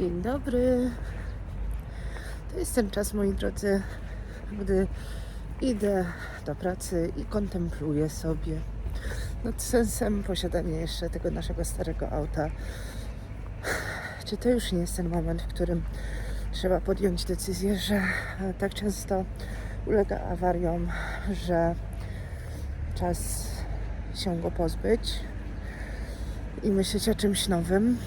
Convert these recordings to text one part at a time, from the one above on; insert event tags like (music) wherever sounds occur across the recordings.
Dzień dobry. To jest ten czas, moi drodzy, gdy idę do pracy i kontempluję sobie nad sensem posiadania jeszcze tego naszego starego auta. Czy to już nie jest ten moment, w którym trzeba podjąć decyzję, że tak często ulega awariom, że czas się go pozbyć i myśleć o czymś nowym?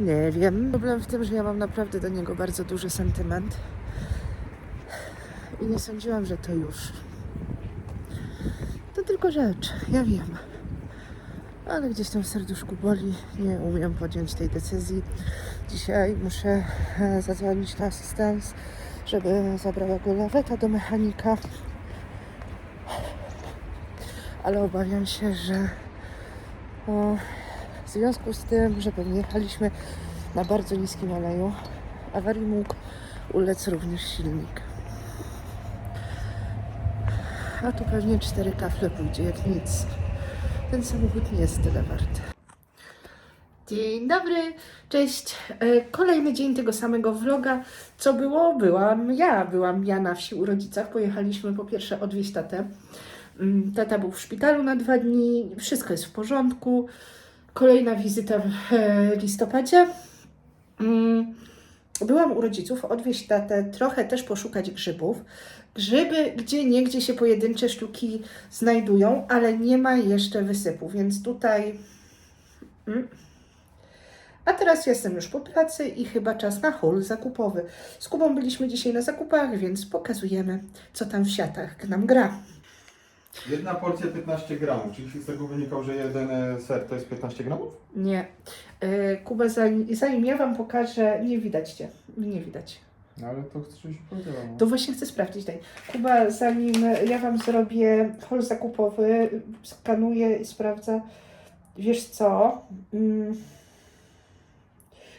Nie wiem. Problem w tym, że ja mam naprawdę do niego bardzo duży sentyment. I nie sądziłam, że to już. To tylko rzecz, ja wiem. Ale gdzieś tam w serduszku boli, nie umiem podjąć tej decyzji. Dzisiaj muszę e, zadzwonić na asystans, żeby zabrała go laweta do mechanika. Ale obawiam się, że o, w związku z tym, że pewnie jechaliśmy na bardzo niskim oleju, awarii mógł ulec również silnik. A tu pewnie cztery kafle pójdzie jak nic. Ten samochód nie jest tyle wart. Dzień dobry, cześć. E, Kolejny dzień tego samego vloga. Co było? Byłam ja. Byłam ja na wsi u rodzicach. Pojechaliśmy po pierwsze odwieźć tatę. Mm, Tata był w szpitalu na dwa dni. Wszystko jest w porządku. Kolejna wizyta w listopadzie. Mm, Byłam u rodziców, odwieźć tatę, trochę też poszukać grzybów. Grzyby gdzie niegdzie się pojedyncze sztuki znajdują, ale nie ma jeszcze wysypu, więc tutaj. Mm. A teraz jestem już po pracy i chyba czas na haul zakupowy. Z Kubą byliśmy dzisiaj na zakupach, więc pokazujemy, co tam w siatach nam gra. Jedna porcja 15 gramów, czyli z tego wynikał, że jeden e, ser to jest 15 gramów? Nie. Yy, Kuba, zanim, zanim ja Wam pokażę, nie widać Cię. Nie widać. No ale to chcesz żebyś powiedziała. To właśnie chcę sprawdzić. Daj. Kuba, zanim ja Wam zrobię haul zakupowy, skanuję i sprawdzę. Wiesz co? Mm.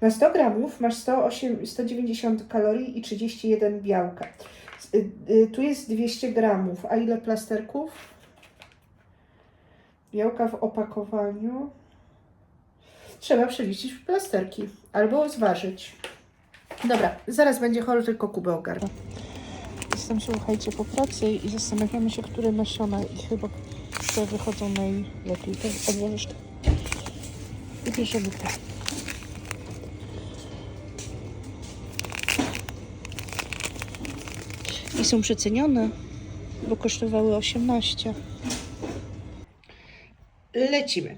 Na 100 gramów masz 108, 190 kalorii i 31 białka. Y, y, Tu jest 200 gramów. A ile plasterków? Białka w opakowaniu. Trzeba przeliczyć w plasterki albo zważyć. Dobra, zaraz będzie haul, tylko Kubę ogarnę. Jestem, słuchajcie, po pracy i zastanawiamy się, które nasiona i chyba te wychodzą najlepiej. To odłożysz to. I bierzemy to. I są przecenione, bo kosztowały 18. Lecimy.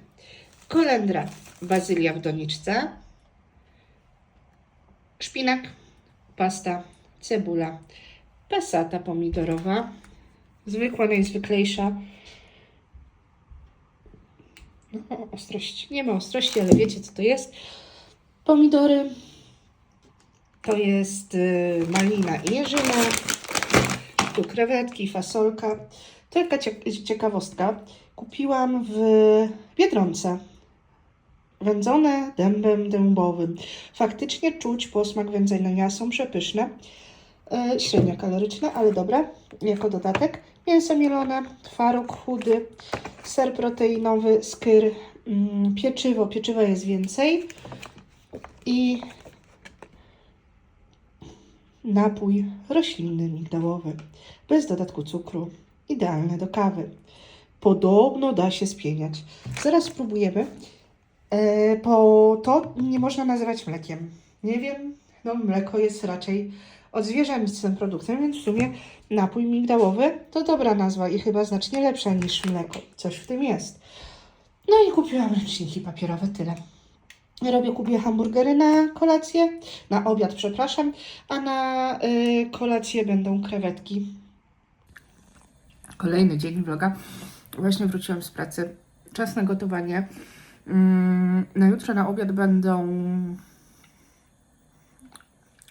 Kolendra, bazylia w doniczce, szpinak, pasta, cebula, pasata pomidorowa, zwykła, najzwyklejsza. No, ostrość. Nie ma ostrości, ale wiecie co to jest. Pomidory. To jest y, malina i jeżyna. Tu krewetki, fasolka. To cie- ciekawostka. Kupiłam w Biedronce. Wędzone dębem dębowym. Faktycznie czuć posmak wędzenia, są przepyszne. E, średnio kaloryczne, ale dobre, jako dodatek. Mięso mielone, twaróg chudy, ser proteinowy, skyr, mm, pieczywo, pieczywa jest więcej i napój roślinny migdałowy, bez dodatku cukru, idealne do kawy. Podobno da się spieniać. Zaraz spróbujemy. E, po to nie można nazywać mlekiem. Nie wiem, no mleko jest raczej od zwierząt z tym produktem, więc w sumie napój migdałowy to dobra nazwa i chyba znacznie lepsza niż mleko. Coś w tym jest. No i kupiłam ręczniki papierowe, tyle. Robię Kubie hamburgery na kolację, na obiad, przepraszam, a na y, kolację będą krewetki. Kolejny dzień vloga. Właśnie wróciłam z pracy. Czas na gotowanie. Mm, na jutro na obiad będą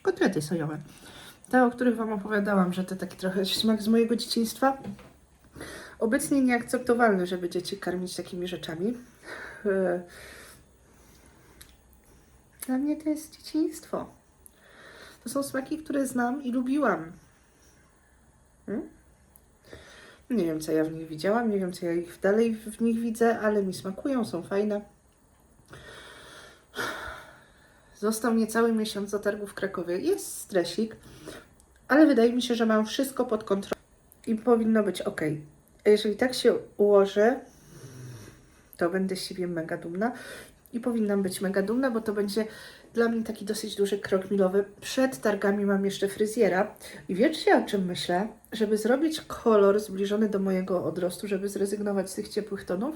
kotlety sojowe. Te, o których Wam opowiadałam, że to taki trochę smak z mojego dzieciństwa. Obecnie nieakceptowalne, żeby dzieci karmić takimi rzeczami. (laughs) Dla mnie to jest dzieciństwo. To są smaki, które znam i lubiłam. Hmm? Nie wiem, co ja w nich widziałam, nie wiem, co ja ich dalej w nich widzę, ale mi smakują, są fajne. Został niecały miesiąc do targów w Krakowie. Jest stresik, ale wydaje mi się, że mam wszystko pod kontrolą i powinno być ok. A jeżeli tak się ułoży, to będę z siebie mega dumna i powinnam być mega dumna, bo to będzie dla mnie taki dosyć duży krok milowy. Przed targami mam jeszcze fryzjera i wiecie o czym myślę? Żeby zrobić kolor zbliżony do mojego odrostu, żeby zrezygnować z tych ciepłych tonów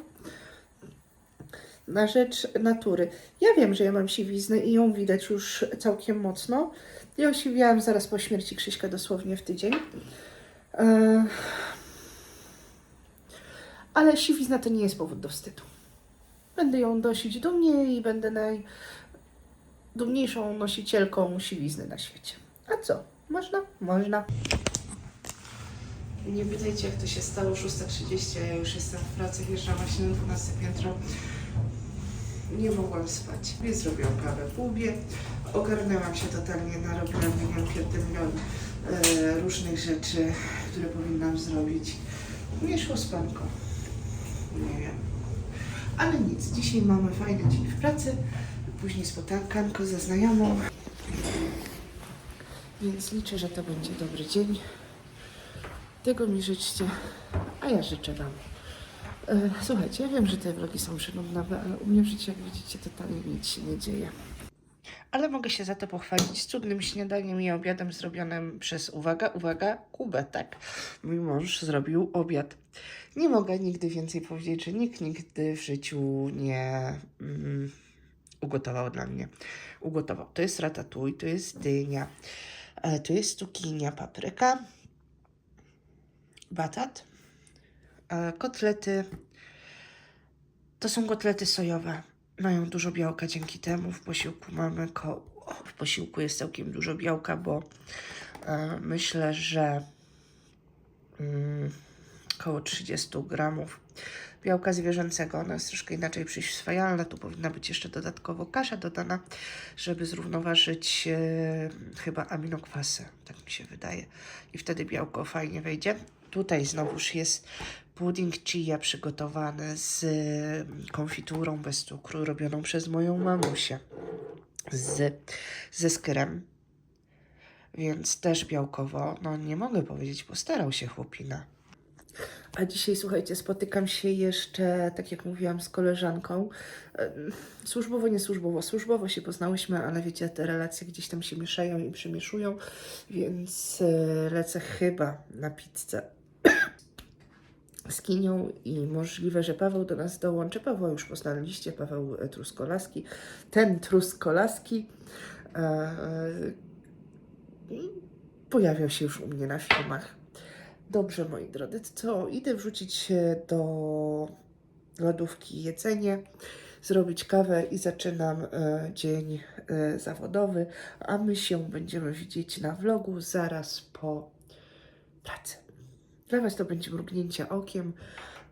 na rzecz natury. Ja wiem, że ja mam siwiznę i ją widać już całkiem mocno. Ja osiwiałam zaraz po śmierci Krzyśka dosłownie w tydzień. E, Ale siwizna to nie jest powód do wstydu. Będę ją nosić dumnie i będę najdumniejszą nosicielką siwizny na świecie. A co? Można? Można. Nie pytajcie, jak to się stało 6.30, a ja już jestem w pracy, wjeżdżam właśnie na 12 piętro. Nie mogłam spać. Więc zrobiłam kawę w łubie. Ogarnęłam się totalnie, narobiłam milion e, różnych rzeczy, które powinnam zrobić. Nie szło spanko. Nie wiem. Ale nic, dzisiaj mamy fajny dzień w pracy. Później spotkanko ze znajomą. Więc liczę, że to będzie dobry dzień. Tego mi życzcie, a ja życzę Wam. E, Słuchajcie, ja wiem, że te vlogi są przynudne, ale u mnie w życiu, jak widzicie, totalnie nic się nie dzieje. Ale mogę się za to pochwalić cudnym śniadaniem i obiadem zrobionym przez, uwaga, uwaga, Kubę, tak? Mój mąż zrobił obiad. Nie mogę nigdy więcej powiedzieć, że nikt nigdy w życiu nie mm, ugotował dla mnie. Ugotował. To jest ratatouille, to jest dynia, to jest cukinia, papryka, batat, e, kotlety. To są kotlety sojowe. Mają dużo białka dzięki temu. W posiłku mamy w posiłku jest całkiem dużo białka, bo e, myślę, że mm, około 30 gramów białka zwierzęcego. Ona jest troszkę inaczej przyswajalna. Tu powinna być jeszcze dodatkowo kasza dodana, żeby zrównoważyć e, chyba aminokwasy, tak mi się wydaje. I wtedy białko fajnie wejdzie. Tutaj znowuż jest pudding chia przygotowany z e, konfiturą bez cukru, robioną przez moją mamusię z, ze skyrem. Więc też białkowo, no nie mogę powiedzieć, postarał się chłopina. A dzisiaj, słuchajcie, spotykam się jeszcze, tak jak mówiłam, z koleżanką. Służbowo, nie służbowo. Służbowo się poznałyśmy, ale wiecie, te relacje gdzieś tam się mieszają i przemieszują, więc e, lecę chyba na pizzę z Kinią i możliwe, że Paweł do nas dołączy. Paweł już poznaliście, Paweł Truskolaski. Ten Truskolaski e, e, pojawiał się już u mnie na filmach. Dobrze, moi drodzy, co? Idę wrzucić do lodówki jedzenie, zrobić kawę i zaczynam e, dzień e, zawodowy, a my się będziemy widzieć na vlogu zaraz po pracy. Dla to będzie mrugnięcie okiem,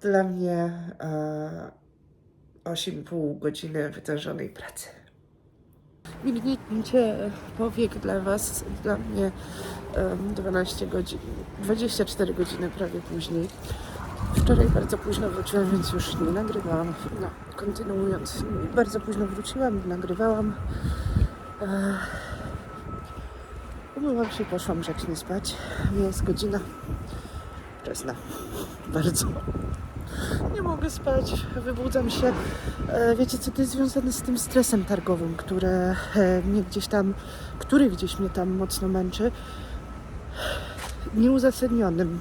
dla mnie e, 8,5 godziny wytężonej pracy. Mignięcie powiek dla Was, dla mnie em, 12 godzin, 24 godziny prawie później. Wczoraj bardzo późno wróciłam, więc już nie nagrywałam. No, kontynuując, bardzo późno wróciłam, nagrywałam. E, umyłam się, poszłam grzecznie spać. Jest godzina wczesna. Bardzo. Nie mogę spać, wybudzam się. E, Wiecie co, to jest związane z tym stresem targowym, który e, mnie gdzieś tam, który gdzieś mnie tam mocno męczy. Nieuzasadnionym.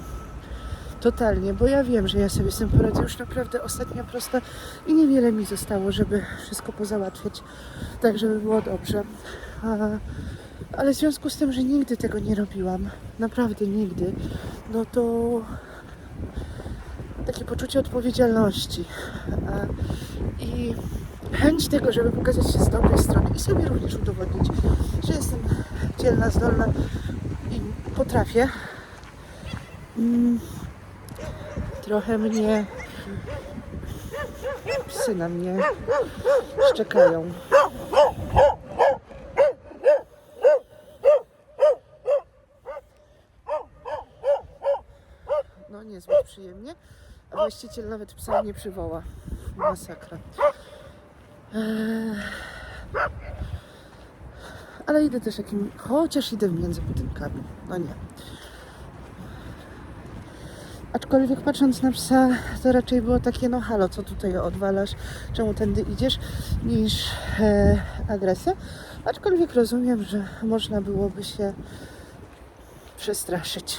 Totalnie, bo ja wiem, że ja sobie z tym poradzę już naprawdę ostatnia prosta i niewiele mi zostało, żeby wszystko pozałatwiać, tak żeby było dobrze. Ale w związku z tym, że nigdy tego nie robiłam, naprawdę nigdy, no to takie poczucie odpowiedzialności e, i chęć tego, żeby pokazać się z dobrej strony i sobie również udowodnić, że jestem dzielna, zdolna i potrafię. Mm, trochę mnie psy na mnie szczekają. No niezbyt przyjemnie. A właściciel nawet psa nie przywoła. Masakra. Ale idę też takim, chociaż idę między budynkami. No nie. Aczkolwiek patrząc na psa, to raczej było takie, no halo, co tutaj odwalasz, czemu tędy idziesz, niż e, agresja. Aczkolwiek rozumiem, że można byłoby się przestraszyć.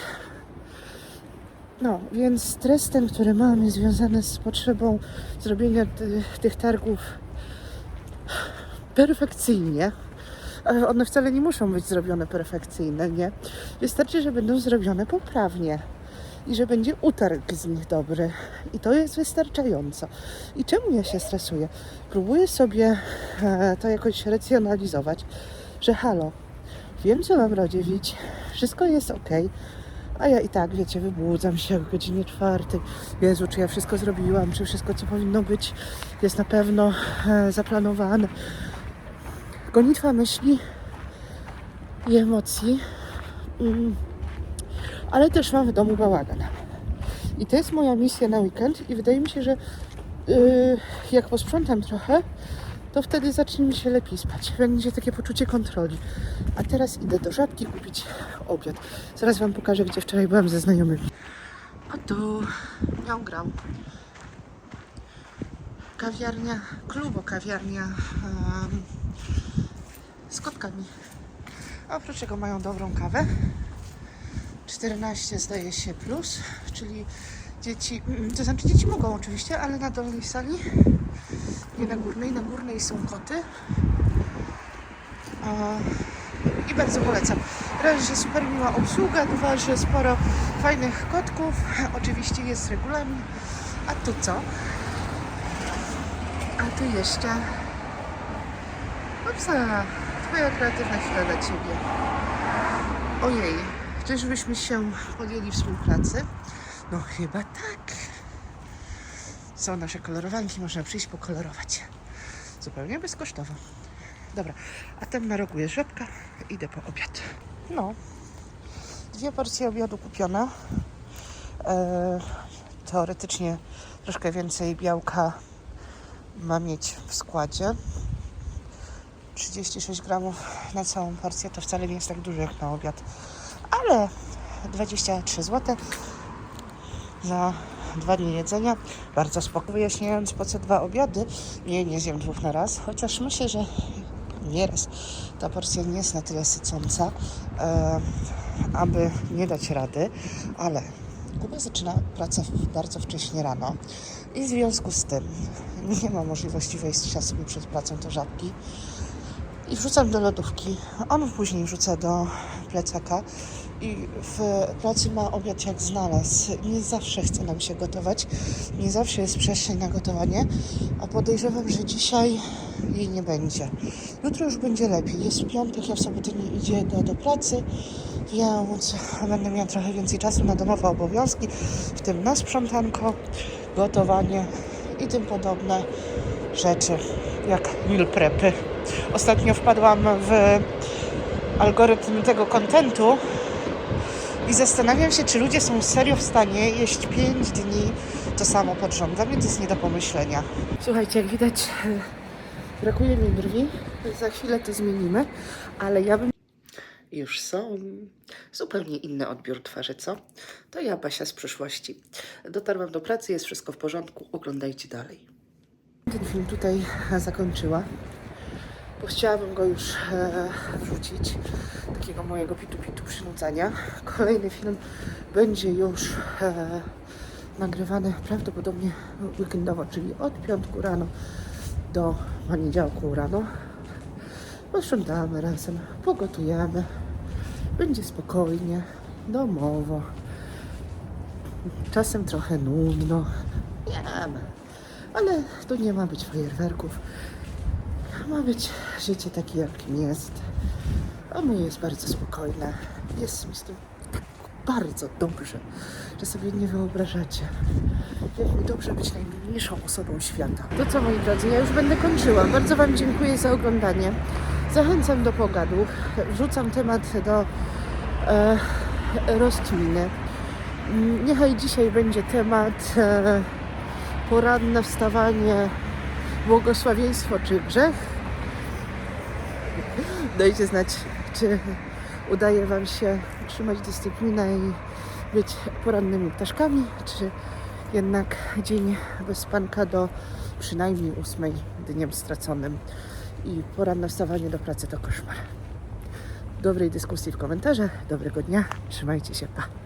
No, więc stres ten, który mamy, związany z potrzebą zrobienia ty, tych targów perfekcyjnie, ale one wcale nie muszą być zrobione perfekcyjne, nie? Wystarczy, że będą zrobione poprawnie i że będzie utarg z nich dobry. I to jest wystarczająco. I czemu ja się stresuję? Próbuję sobie e, to jakoś racjonalizować, że halo, wiem co mam radziwić, wszystko jest ok, a ja i tak, wiecie, wybudzam się o godzinie czwartej. Jezu, czy ja wszystko zrobiłam, czy wszystko co powinno być jest na pewno e, zaplanowane. Gonitwa myśli i emocji. Mm ale też mam w domu bałagan. I to jest moja misja na weekend i wydaje mi się, że yy, jak posprzątam trochę, to wtedy zacznie mi się lepiej spać. Będzie takie poczucie kontroli. A teraz idę do żabki kupić obiad. Zaraz Wam pokażę, gdzie wczoraj byłam ze znajomymi. O tu, miał grał. Kawiarnia, klubo kawiarnia em, z kotkami. A oprócz tego mają dobrą kawę. 14 zdaje się plus, czyli dzieci, mm, to znaczy dzieci mogą oczywiście, ale na dolnej sali, nie na górnej, na górnej są koty. I bardzo polecam. Raz, że super miła obsługa, dwa, że sporo fajnych kotków, oczywiście jest regulamin. A tu co? A tu jeszcze... Upsa, twoja kreatywna chwila dla Ciebie. Ojej, Czyżbyśmy się podjęli współpracy? No chyba tak. Są nasze kolorowanki, można przyjść pokolorować. Zupełnie bezkosztowo. Dobra, a tam na rogu jest żabka. Idę po obiad. No, dwie porcje obiadu kupione. E, teoretycznie troszkę więcej białka ma mieć w składzie. 36 gramów na całą porcję to wcale nie jest tak dużo jak na obiad ale 23 zł za dwa dni jedzenia. Bardzo spoko. Wyjaśniając po co dwa obiady, nie, nie zjem dwóch na raz, chociaż myślę, że nieraz ta porcja nie jest na tyle sycąca, e, aby nie dać rady, ale Kuba zaczyna pracę bardzo wcześnie rano i w związku z tym nie ma możliwości wejścia sobie przed pracą do żabki i wrzucam do lodówki. On później wrzuca do plecaka i w pracy ma obiad jak znalazł. Nie zawsze chce nam się gotować, nie zawsze jest przestrzeń na gotowanie, a podejrzewam, że dzisiaj jej nie będzie. Jutro już będzie lepiej. Jest piątek, ja w sobotę nie idzie do, do pracy, więc będę miała trochę więcej czasu na domowe obowiązki, w tym na sprzątanko, gotowanie i tym podobne rzeczy, jak meal prepy. Ostatnio wpadłam w algorytm tego kontentu i zastanawiam się, czy ludzie są serio w stanie jeść 5 dni to samo pod rząd. Dla mnie to jest nie do pomyślenia. Słuchajcie, jak widać, brakuje mi brwi. Za chwilę to zmienimy, ale ja bym. Już są. Zupełnie inny odbiór twarzy, co? To ja, Basia z przyszłości. Dotarłam do pracy, jest wszystko w porządku. Oglądajcie dalej. Ten film tutaj zakończyła bo chciałabym go już e, wrzucić, takiego mojego pitu-pitu przynudzania. Kolejny film będzie już e, nagrywany prawdopodobnie weekendowo, czyli od piątku rano do poniedziałku rano. Posprzątamy razem, pogotujemy, będzie spokojnie, domowo. Czasem trochę nudno, wiem, ale tu nie ma być fajerwerków. Ma być życie takie, jakim jest. A moje jest bardzo spokojne. Jest mi z tym tak bardzo dobrze, że sobie nie wyobrażacie. Jak mi dobrze być najmniejszą osobą świata. To co, moi drodzy, ja już będę kończyła. Bardzo Wam dziękuję za oglądanie. Zachęcam do pogadu. Wrzucam temat do e, rozkminy. Niechaj dzisiaj będzie temat e, poranne wstawanie, błogosławieństwo czy grzech. Dajcie znać, czy udaje Wam się trzymać dyscyplinę i być porannymi ptaszkami, czy jednak dzień bez spanka do przynajmniej ósmej dniem straconym i poranne wstawanie do pracy to koszmar. Dobrej dyskusji w komentarzach, dobrego dnia, trzymajcie się, pa!